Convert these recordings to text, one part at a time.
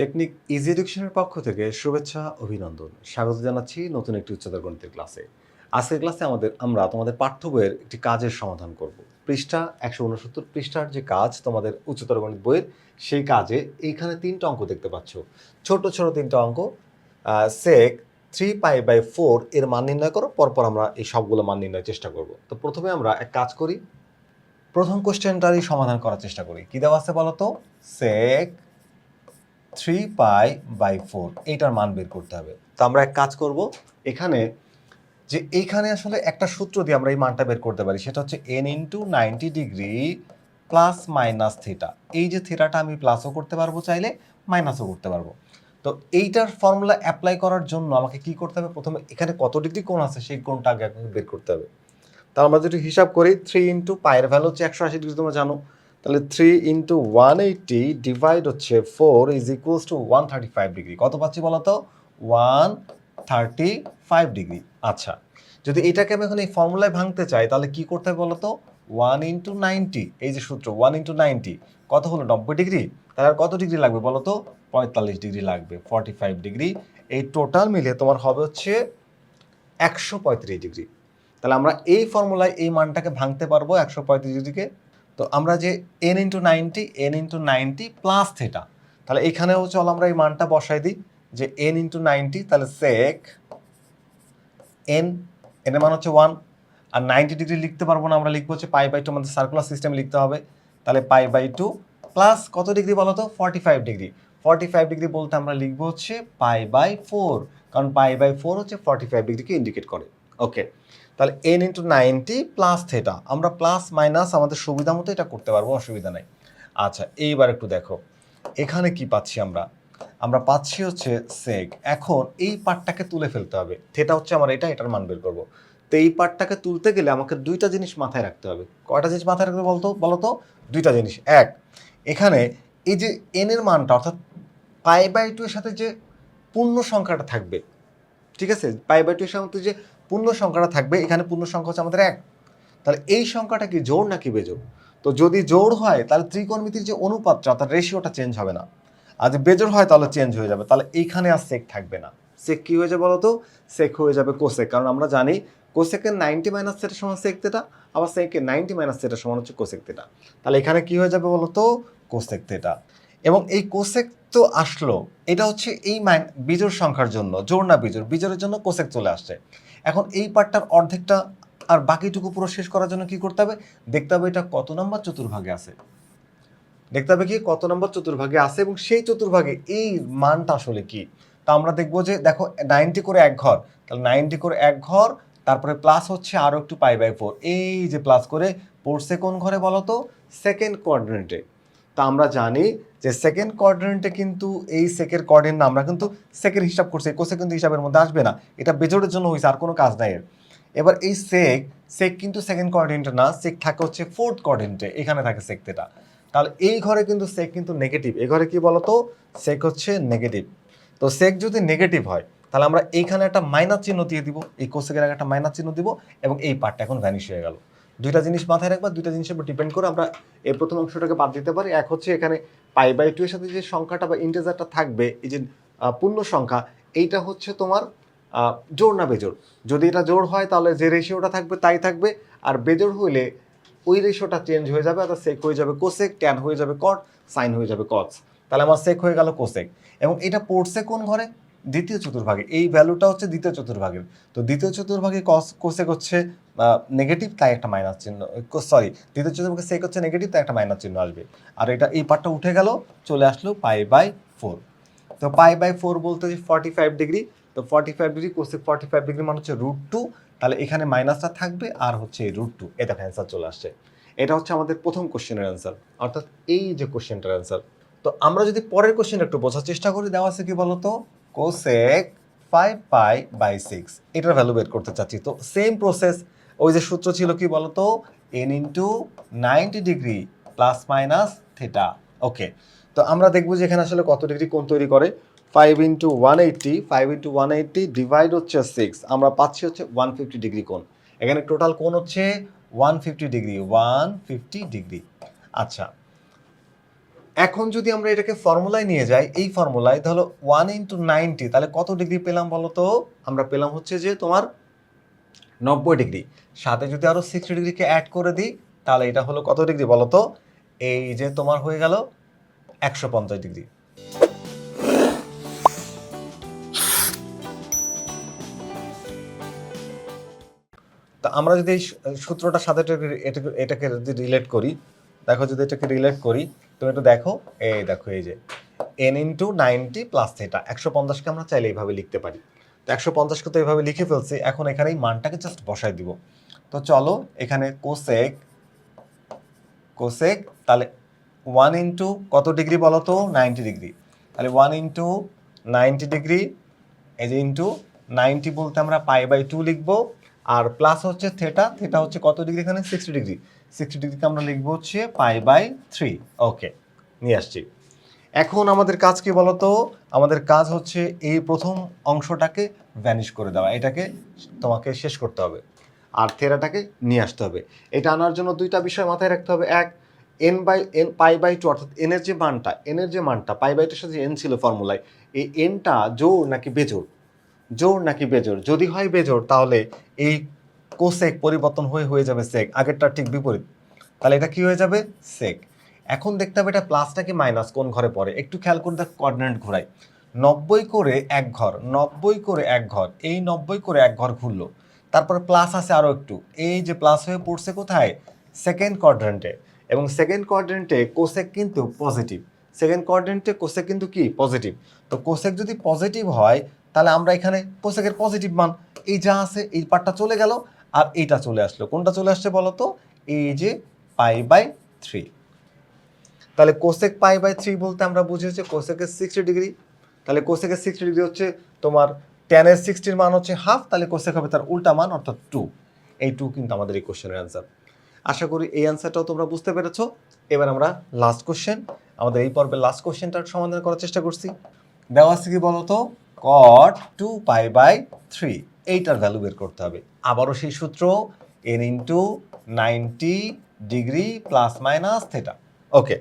Technique easy এডুকেশনের পক্ষ থেকে শুভেচ্ছা, অভিনন্দন। স্বাগত জানাচ্ছি নতুন একটি উচ্চতর গণিতের ক্লাসে। আজকের ক্লাসে আমাদের আমরা তোমাদের পাঠ্য বইয়ের একটি কাজের সমাধান করব। পৃষ্ঠা একশো উনসত্তর পৃষ্ঠার যে কাজ তোমাদের উচ্চতর গণিত বইয়ের, সেই কাজে এইখানে তিনটা অঙ্ক দেখতে পাচ্ছ। ছোট ছোট তিনটা অঙ্ক। Sec three pi by four এর মান নির্ণয় করো, পরপর আমরা এই সবগুলো মান নির্ণয়ের চেষ্টা করব। তো প্রথমে আমরা এক কাজ করি। প্রথম কোশ্চেনটারই সমাধান করার চেষ্টা করি। কি দেওয়া আছে বলো তো? Sec three pi by four এইটার মান বের করতে হবে। তো আমরা এক কাজ করব, এখানে যে এইখানে আসলে একটা সূত্র দিয়ে আমরা এই মানটা বের করতে পারি, সেটা হচ্ছে n into ninety degree plus minus theta এই যে থিটাটা আমি প্লাসও করতে পারব চাইলে মাইনাসও করতে পারব। তো এইটার ফর্মুলা অ্যাপ্লাই করার জন্য আমাকে কি করতে হবে? প্রথমে এখানে কত ডিগ্রি কোণ আছে, সেই কোণটা আগে বের করতে হবে। তাহলে আমরা যদি হিসাব করি থ্রি ইন্টু পায়ের ভ্যালু হচ্ছে একশো আশি ডিগ্রি তোমরা জানো। তাহলে three into one eighty divide হচ্ছে four is equals to one thirty five degree কত পাচ্ছি বলো তো ওয়ান থার্টি ফাইভ ডিগ্রি আচ্ছা যদি এটাকে আমি এখন এই ফর্মুলায় ভাঙতে চাই, তাহলে কি করতে হবে বলো তো ওয়ান ইন্টু নাইনটি এই যে সূত্র ওয়ান ইন্টু নাইনটি কত হলো? নব্বই ডিগ্রি তাহলে আর কত ডিগ্রি লাগবে বলো তো পঁয়তাল্লিশ ডিগ্রি লাগবে ফর্টি ফাইভ ডিগ্রি এই টোটাল মিলে তোমার হবে হচ্ছে একশো পঁয়ত্রিশ ডিগ্রি তাহলে আমরা এই ফর্মুলায় এই মানটাকে ভাঙতে পারব একশো পঁয়ত্রিশ ডিগ্রিকে তো আমরা যে n into ninety n into ninety plus theta তাহলে এখানেও চল আমরা এই মানটা বসাই দিই, যে এন ইন্টু নাইনটি তাহলে সেক এন এন মান হচ্ছে ওয়ান আর নাইনটি ডিগ্রি লিখতে পারব না, আমরা লিখব হচ্ছে পাই বাই টু আমাদের সার্কুলার সিস্টেম লিখতে হবে, তাহলে পাই বাই টু প্লাস কত ডিগ্রি বলো তো? Forty five degree forty five degree বলতে আমরা লিখব হচ্ছে পাই বাই ফোর কারণ পাই বাই ফোর হচ্ছে ফর্টি ফাইভ ডিগ্রিকে ইন্ডিকেট করে। ওকে তাহলে n into ninety plus theta আমরা প্লাস মাইনাস আমাদের সুবিধা মতো এটা করতে পারব, অসুবিধা নাই। আচ্ছা এইবার একটু দেখো। এখানে কি পাচ্ছি আমরা? আমরা পাচ্ছি হচ্ছে সেক এখন এই পার্টটাকে তুলে ফেলতে হবে। থেটা হচ্ছে আমার এটা, এটার মান বের করব। তো এই পার্টটাকে তুলতে গেলে আমাকে দুইটা জিনিস মাথায় রাখতে হবে। কয়টা জিনিস মাথায় রাখতে বলতো? বলতো? দুইটা জিনিস। এক, এখানে এই যে এন এর মানটা, অর্থাৎ পাই বাই টু এর সাথে যে পূর্ণ সংখ্যাটা থাকবে, ঠিক আছে? পাই বাই টু এর সাথে যে পূর্ণ সংখ্যাটা থাকবে, এখানে পূর্ণ সংখ্যা হচ্ছে আমাদের এক। তাহলে এই সংখ্যাটা কি জোড় নাকি বেজোড়? তো যদি জোড় হয়, তাহলে ত্রিকোণমিতির যে অনুপাতটা, অর্থাৎ রেশিওটা চেঞ্জ হবে না। আর যদি বেজোড় হয়, তাহলে চেঞ্জ হয়ে যাবে। তাহলে এইখানে আর সেক থাকবে না। সেক কি হয়ে যাবে বলতো? সেক হয়ে যাবে কোসেক কারণ আমরা জানি কোসেকের নাইনটি মাইনাস সেটা সমান সেক তেটা আবার সেকের নাইনটি মাইনাস সেটা সমান হচ্ছে কোসেক তেটা তাহলে এখানে কি হয়ে যাবে বলতো? কোসেক তেটা এবং এই কোসেক তো আসলো। এটা হচ্ছে এই মাইন বিজোড় সংখ্যার জন্য জোর না বিজোড়, বিজোড়ের জন্য কোসেক চলে আসছে। এখন এই পার্টটার অর্ধেকটা আর বাকিটুকু পুরো শেষ করার জন্য কি করতে হবে? দেখতে হবে এটা কত নম্বর চতুর্ভাগে আছে। দেখতে হবে কি কত নম্বর চতুর্ভাগে আছে এবং সেই চতুর্ভাগে এই মানটা আসলে কি? তা আমরা দেখব যে, দেখো নাইনটি করে এক ঘর, তাহলে নাইনটি করে এক ঘর, তারপরে প্লাস হচ্ছে আরও একটু পাই বাই ফোর এই যে প্লাস করে পড়ছে কোন ঘরে বলো তো? সেকেন্ড কোয়াড্রেন্টে তা আমরা জানি যে সেকেন্ড কোয়াড্রেন্টে কিন্তু এই সেকের কোয়ার্ডিনেট না, আমরা কিন্তু সেকের হিসাব করছি কোসে কিন্তু হিসাবের মধ্যে আসবে না। এটা বেজোড়ের জন্য হয়েছে আর কোনো কাজ নাই এর। এবার এই সেক সেক কিন্তু সেকেন্ড কোয়ার্ডিনেটে না সেক থাকে হচ্ছে ফোর্থ কোয়ার্ডিনেটে এখানে থাকে সেক তেটা তাহলে এই ঘরে কিন্তু সেক কিন্তু নেগেটিভ এই ঘরে কি বলতো? সেক হচ্ছে নেগেটিভ তো সেক যদি নেগেটিভ হয়, তাহলে আমরা এইখানে একটা মাইনাস চিহ্ন দিয়ে দিব এই কোসেকের আগে একটা মাইনাস চিহ্ন দিব, এবং এই পার্টটা এখন ভ্যানিশ হয়ে গেল। দুইটা জিনিস মাথায় রাখবা, দুইটা জিনিসের উপর ডিপেন্ড করে আমরা এই প্রথম অংশটাকে বাদ দিতে পারি। এক হচ্ছে এখানে পাই বাই টু এর সাথে যে সংখ্যাটা বা ইন্টেজারটা থাকবে, এই যে পূর্ণ সংখ্যা, এইটা হচ্ছে তোমার জোর না বেজোড়। যদি এটা জোর হয়, তাহলে যে রেশিওটা থাকবে, তাই থাকবে। আর বেজোড় হইলে ওই রেশিওটা চেঞ্জ হয়ে যাবে, অর্থাৎ সেক হয়ে যাবে কোসেক ট্যান হয়ে যাবে কট সাইন হয়ে যাবে কটস তাহলে আমার সেক হয়ে গেল কোসেক এবং এটা পড়ছে কোন ঘরে? দ্বিতীয় চতুর্ভাগে। এই ভ্যালুটা হচ্ছে দ্বিতীয় চতুর্ভাগের। তো দ্বিতীয় চতুর্ভাগে কস কোসেক হচ্ছে নেগেটিভ তাই একটা মাইনাস চিহ্ন সরি দ্বিতীয় চতুর্ভাগে সেক হচ্ছে নেগেটিভ তাই একটা মাইনাস চিহ্ন আসবে। আর এটা এই পার্টটা উঠে গেল, চলে আসলো পাই বাই ফোর তো পাই বাই ফোর বলতে যে ফর্টি ফাইভ ডিগ্রি তো forty five degree cosec forty five degree মানে হচ্ছে রুট টু তাহলে এখানে মাইনাসটা থাকবে আর হচ্ছে এই রুট টু এটা অ্যান্সার চলে আসছে। এটা হচ্ছে আমাদের প্রথম কোশ্চেনের অ্যান্সার অর্থাৎ এই যে কোশ্চেনটার অ্যান্সার তো আমরা যদি পরের কোশ্চেন একটু বোঝার চেষ্টা করি, দেওয়া আছে কি বলতো? Cosec five pi by six এটার ভ্যালু বের করতে চাচ্ছি। তো সেম প্রসেস ওই যে সূত্র ছিল কি বলতো? N into ninety degree plus minus theta okay তো আমরা দেখব যে এখানে আসলে কত ডিগ্রি কোণ তৈরি করে। Five into one eighty five into one eighty divide হচ্ছে সিক্স আমরা পাচ্ছি হচ্ছে ওয়ান ফিফটি ডিগ্রি কোণ। এখানে টোটাল কোণ হচ্ছে one fifty degree one fifty degree আচ্ছা এখন যদি আমরা এটাকে ফর্মুলায় নিয়ে যাই, এই ফর্মুলায় তাহলে ওয়ান ইন্টু নাইনটি তাহলে কত ডিগ্রি পেলাম বলো তো আমরা পেলাম হচ্ছে যে তোমার নব্বই ডিগ্রি। সাথে যদি আরও সিক্সটি ডিগ্রিকে অ্যাড করে দিই, তাহলে এটা হলো কত ডিগ্রি বলো তো এই যে তোমার হয়ে গেল একশো পঞ্চাশ ডিগ্রি। তা আমরা যদি এই সূত্রটার সাথে এটাকে- যদি রিলেট করি, দেখো যদি এটাকে রিলেট করি, তুমি একটু দেখো, এই দেখো এই যে n into ninety plus theta একশো পঞ্চাশকে আমরা চাইলে এইভাবে লিখতে পারি। একশো পঞ্চাশকে তো এইভাবে লিখে ফেলছি, এখন এখানে এই মানটাকে জাস্ট বসাই দিব। তো চলো, এখানে কোসেক কোসেক তাহলে ওয়ান ইন্টু কত ডিগ্রি বলো তো? Ninety degree. তাহলে ওয়ান ইন্টু নাইনটি ডিগ্রি, এই যে ইন্টু নাইনটি বলতে আমরা পাই বাই টু লিখব, আর প্লাস হচ্ছে থেটা থেটা হচ্ছে কত ডিগ্রি এখানে? Sixty degree. সিক্সটি ডিগ্রিকে আমরা লিখব হচ্ছে পাই বাই থ্রি ওকে নিয়ে আসছি। এখন আমাদের কাজ কি বলতো, আমাদের কাজ হচ্ছে এই প্রথম অংশটাকে ভ্যানিশ করে দেওয়া। এটাকে তোমাকে শেষ করতে হবে। আর থেরাটাকে নিয়ে আসতে হবে। এটা আনার জন্য দুইটা বিষয় মাথায় রাখতে হবে। এক n by n pi by two অর্থাৎ এনের যে মানটা এনের যে মানটা পাই বাই টুর সাথে এন ছিল ফর্মুলায় এই এনটা জোর নাকি বেজোর জোর নাকি বেজোর যদি হয় বেজোর তাহলে এই কোসেক পরিবর্তন হয়ে হয়ে যাবে সেক আগেরটা ঠিক বিপরীত। তাহলে এটা কি হয়ে যাবে? সেক এখন দেখতে হবে এটা প্লাসটা কি মাইনাস কোন ঘরে পড়ে। একটু খেয়াল করে দেখ কোঅর্ডিনেট ঘোরাই। নব্বই করে এক ঘর, নব্বই করে এক ঘর, এই নব্বই করে এক ঘর ঘুরলো। তারপর প্লাস আছে আরও একটু। এই যে প্লাস হয়ে পড়ছে কোথায়? সেকেন্ড কোয়াড্রেন্টে এবং সেকেন্ড কোয়াড্রেন্টে কোসেক কিন্তু পজিটিভ সেকেন্ড কোয়াড্রেন্টে কোসেক কিন্তু কি? পজিটিভ তো কোসেক যদি পজিটিভ হয়, তাহলে আমরা এখানে কোসেকের পজিটিভ মান। এই যা আছে, এই পার্টটা চলে গেল, আর এইটা চলে আসলো। কোনটা চলে আসছে বলো তো এই যে পাই বাই থ্রি তাহলে কোসেক পাই বাই থ্রি বলতে আমরা বুঝি হচ্ছে কোসেকের সিক্সটি ডিগ্রি তাহলে কোসেকের সিক্সটি ডিগ্রি হচ্ছে তোমার টেনের সিক্সটির মান হচ্ছে হাফ তাহলে কোসেক হবে তার উল্টা মান, অর্থাৎ টু এই টু কিন্তু আমাদের এই কোশ্চেনের অ্যান্সার আশা করি এই অ্যান্সারটাও তোমরা বুঝতে পেরেছ। এবার আমরা লাস্ট কোশ্চেন আমাদের এই পর্বের লাস্ট কোশ্চেনটার সমাধান করার চেষ্টা করছি। দেওয়া আছে কি বলতো? Cot two pi by three এইটার ভ্যালু বের করতে হবে। আবারও সেই সূত্র n into ninety degree plus minus theta okay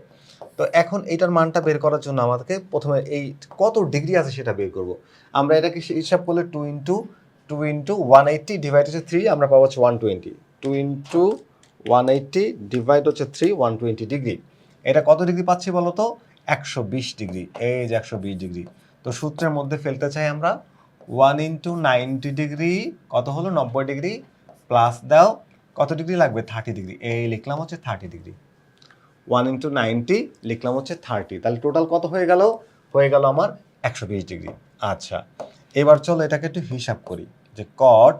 তো এখন এইটার মানটা বের করার জন্য আমাদেরকে প্রথমে এই কত ডিগ্রি আছে সেটা বের করব। আমরা এটাকে হিসাব করলে two into two into one eighty divide হচ্ছে থ্রি আমরা পাবো হচ্ছে one twenty two into one eighty divide হচ্ছে থ্রি ওয়ান টোয়েন্টি ডিগ্রি এটা কত ডিগ্রি পাচ্ছি বলো তো? একশো বিশ ডিগ্রি এই যে একশো বিশ ডিগ্রি তো সূত্রের মধ্যে ফেলতে চাই আমরা ওয়ান ইন্টু নাইনটি ডিগ্রি কত হলো? নব্বই ডিগ্রি প্লাস দাও, কত ডিগ্রি লাগবে? থার্টি ডিগ্রি এই লিখলাম হচ্ছে thirty degree one into ninety লিখলাম হচ্ছে থার্টি। তাহলে টোটাল কত হয়ে গেল? হয়ে গেল আমার একশো বিশ ডিগ্রি। আচ্ছা এবার চলো এটাকে একটু হিসাব করি যে কট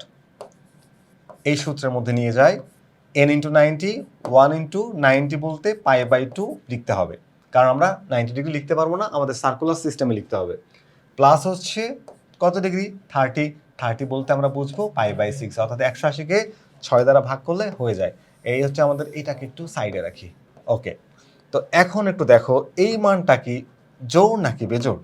এই সূত্রের মধ্যে নিয়ে যায় n into ninety, one into ninety বলতে পাই বাই টু লিখতে হবে। কারণ আমরা নাইনটি ডিগ্রি লিখতে পারব না, আমাদের সার্কুলার সিস্টেমে লিখতে হবে। প্লাস হচ্ছে কত ডিগ্রি? থার্টি। থার্টি বলতে আমরা বুঝব পাই বাই সিক্স, অর্থাৎ একশো আশিকে ছয় দ্বারা ভাগ করলে হয়ে যায়। এই হচ্ছে আমাদের এটাকে একটু সাইডে রাখি। ওকে তো এখন একটু দেখো, এই মানটা কি জোর নাকি বেজোর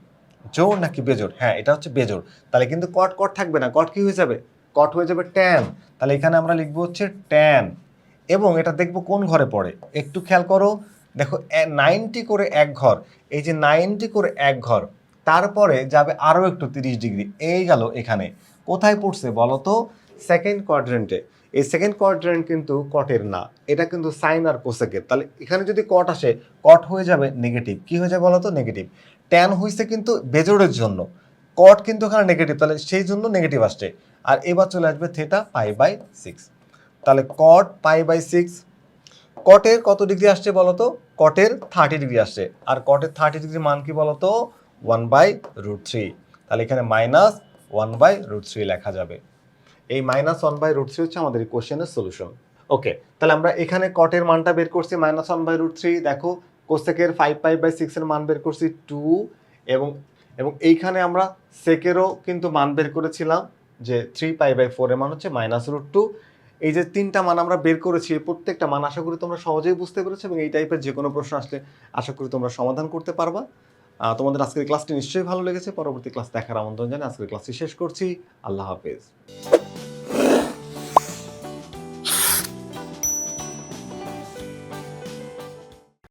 জোর নাকি বেজোর হ্যাঁ এটা হচ্ছে বেজোর তাহলে কিন্তু কট কট থাকবে না। কট কি হয়ে যাবে? কট হয়ে যাবে ট্যান তাহলে এখানে আমরা লিখব হচ্ছে ট্যান এবং এটা দেখব কোন ঘরে পড়ে? একটু খেয়াল করো। দেখো নাইনটি করে এক ঘর। এই যে নাইনটি করে এক ঘর, তারপরে যাবে আরও একটু তিরিশ ডিগ্রি। এই গেল এখানে। কোথায় পড়ছে বলো তো? সেকেন্ড কোয়াড্রেন্টে এই সেকেন্ড কোয়াড্রেন্ট কিন্তু কটের না। এটা কিন্তু সাইন আর কোসেকের তাহলে এখানে যদি কট আসে কট হয়ে যাবে নেগেটিভ কি হয়ে যাবে বলো তো? নেগেটিভ ট্যান হয়েছে কিন্তু বেজোড়ের জন্য। কট কিন্তু এখানে নেগেটিভ তাহলে সেই জন্য নেগেটিভ আসছে। আর এবার চলে আসবে থেটা পাই বাই সিক্স তাহলে কট পাই বাই সিক্স কটের কত ডিগ্রি আসছে বলতো কটের থার্টি ডিগ্রি আসছে। আর কটের থার্টি ডিগ্রি মান কি বলতো ওয়ান বাই রুট থ্রি তাহলে এখানে minus one by root three লেখা যাবে। এই minus one by root three হচ্ছে আমাদের এই কোশ্চেনের সলিউশন ওকে তাহলে আমরা এখানে কটের মানটা বের করছি minus one by root three দেখো, কোসেকের ফাইভ পাই বাই সিক্সের মান বের করছি টু এবং এবং এইখানে আমরা সেকেরও কিন্তু মান বের করেছিলাম যে থ্রি পাই বাই ফোরের মান হচ্ছে মাইনাস রুট টু এই যে তিনটা মান আমরা বের করেছি প্রত্যেকটা মান আশা করি তোমরা সহজেই বুঝতে পেরেছ এবং এই টাইপের যে কোনো প্রশ্ন আসলে আশা করি তোমরা সমাধান করতে পারবা। তোমাদের আজকের ক্লাসটি নিশ্চয়ই ভালো লেগেছে, পরবর্তী ক্লাস দেখার আমন্ত্রণ জানিয়ে আজকের ক্লাসটি শেষ করছি। আল্লাহ হাফেজ।